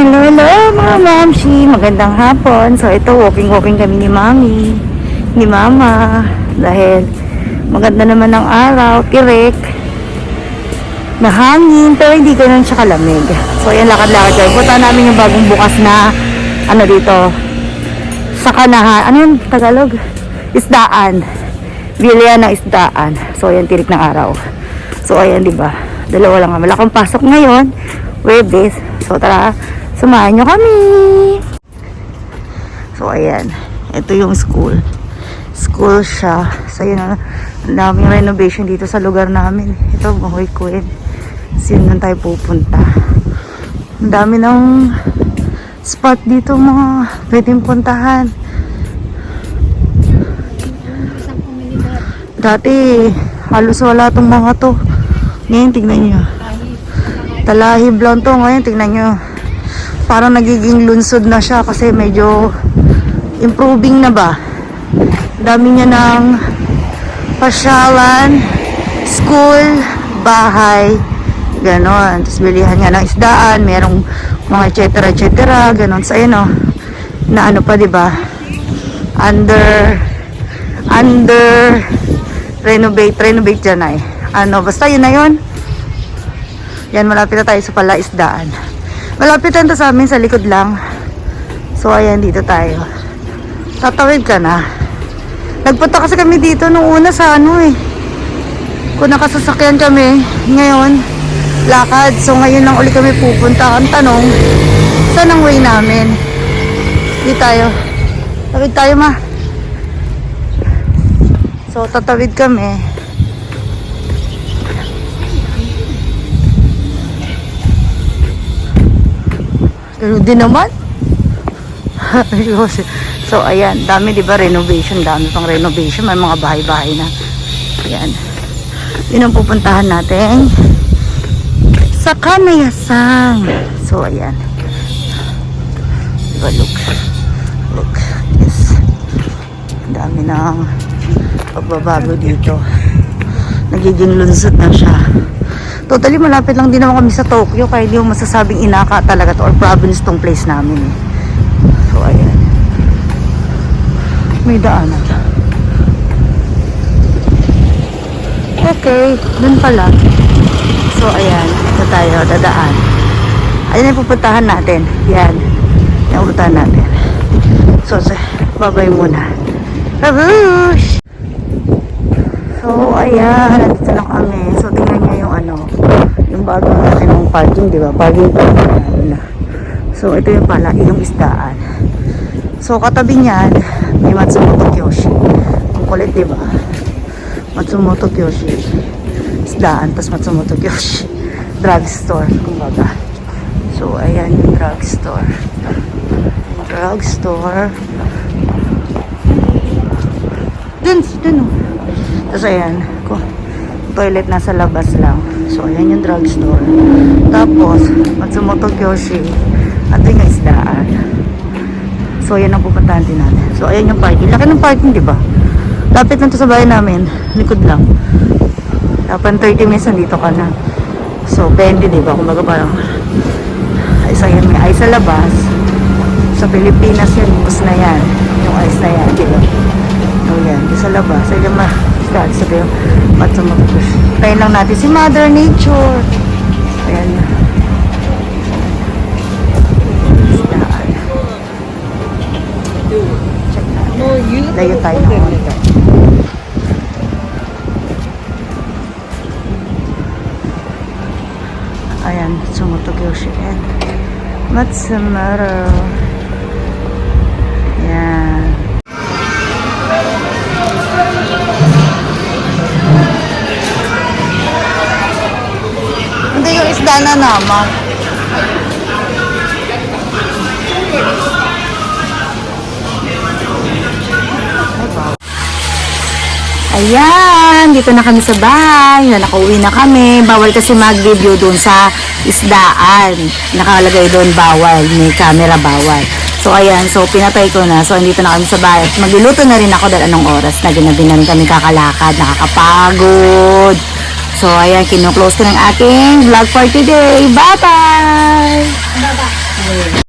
Hello, hello mga mamshi. Magandang hapon. So ito, walking-walking kami ni mami, ni mama. Dahil maganda naman ang araw, tirik. Nahangin, pero hindi ganun siya kalamig. So ayan, lakad-lakad kayo. Punta namin yung bagong bukas na, ano dito, sa kanahan. Ano yun, Tagalog? Isdaan. Bilihan ng isdaan. So ayan, tirik ng araw. So ayan, di ba? Dalawa lang. Wala akong pasok ngayon. Webes. So tara, samahan nyo kami. So ayan, ito yung school. School siya. So yun, ang daming renovation dito sa lugar namin. Ito, Mahoy Queen. Lang tayo pupunta. Ang dami ng spot dito mga pwedeng puntahan. Dati, halos wala tong mga to. Ngayon, tignan nyo. Talahib lang to. Ngayon, tignan nyo. Parang nagiging lunsod na siya kasi medyo improving na ba. Dami niya ng pasyalan, school, bahay, ganon. Tapos bilihan niya ng isdaan, merong mga et cetera, et cetera, ganon. So, ayun o, na ano pa, ba? Under, under, renovate, renovate dyan ay. Ano, basta yun na yun. Yan, malapit na tayo sa palaisdaan. Malapit lang to sa amin, sa likod lang. So, ayan, dito tayo. Tatawid ka na. Nagpunta kasi kami dito nung una sa ano eh. Kung nakasasakyan kami, ngayon, lakad. So, ngayon lang ulit kami pupunta. Ang tanong, saan ang way namin? Di tayo. Tawid tayo, ma. So, tatawid kami. Din naman. So, ayan. Dami, di ba, renovation. Dami pang renovation. May mga bahay-bahay na. Ayan. Yun ang pupuntahan natin. Sa Kanayasang. So, ayan. Diba, look. Look. Yes. Dami ng pagbabago dito. Nagiging lunsod na siya. Totally malapit lang din naman kami sa Tokyo kaya hindi mo masasabing inaka talaga to or province tong place namin eh. So ayan. May daanan. Okay, dun pala. So ayan, ito tayo, dadaan. Ayan yung pupuntahan natin. Yan. Yung pupuntahan natin. So, so babay muna. Babush! So, ayan, nandito lang kami. So, tingnan yung ano, yung bago natin ng parking, di ba? Parking pa na. So, ito yung pala, yung isdaan. So, katabi niyan, may Matsumoto Kyoshi. Ang kulit, di ba? Matsumoto Kyoshi. Isdaan, tas Matsumoto Kyoshi. Drugstore, kumbaga. So, ayan yung drugstore. Drugstore. Dun, dun. oh. Tapos ayan, ko, toilet nasa labas lang. So ayan yung drugstore. Tapos, Matsumoto Kyoshi. At yung isdaan. So ayan ang pupuntahan din natin. So ayan yung parking. Laki ng parking, di ba? Lapit lang to sa bahay namin. Likod lang. Dapat 30 minutes nandito ka na. So, 20, di ba? Kumbaga parang isa yan, may ice sa labas. Sa Pilipinas yan, bus na yan. Yung ice na yan, di ba? O yan, di sa labas. Sa yung ma, start sa yung matsumagush. Tayo lang natin si Mother Nature. Ayan na. Check. Layo tayo ng konti. Ayan, sumutugyoshi. Ayan. Matsumaru. Ayan. Hindi yung isda na naman. Ayan, dito na kami sa bahay. Na nakauwi na kami. Bawal kasi mag-video doon sa isdaan. Nakalagay doon bawal. May camera bawal. So ayan, so pinatay ko na. So andito na kami sa bahay. Magluluto na rin ako dahil anong oras na ginabi na rin kami kakalakad. Nakakapagod. So ayan, kinuklose ko ng aking vlog for today. Bye-bye! Bye-bye!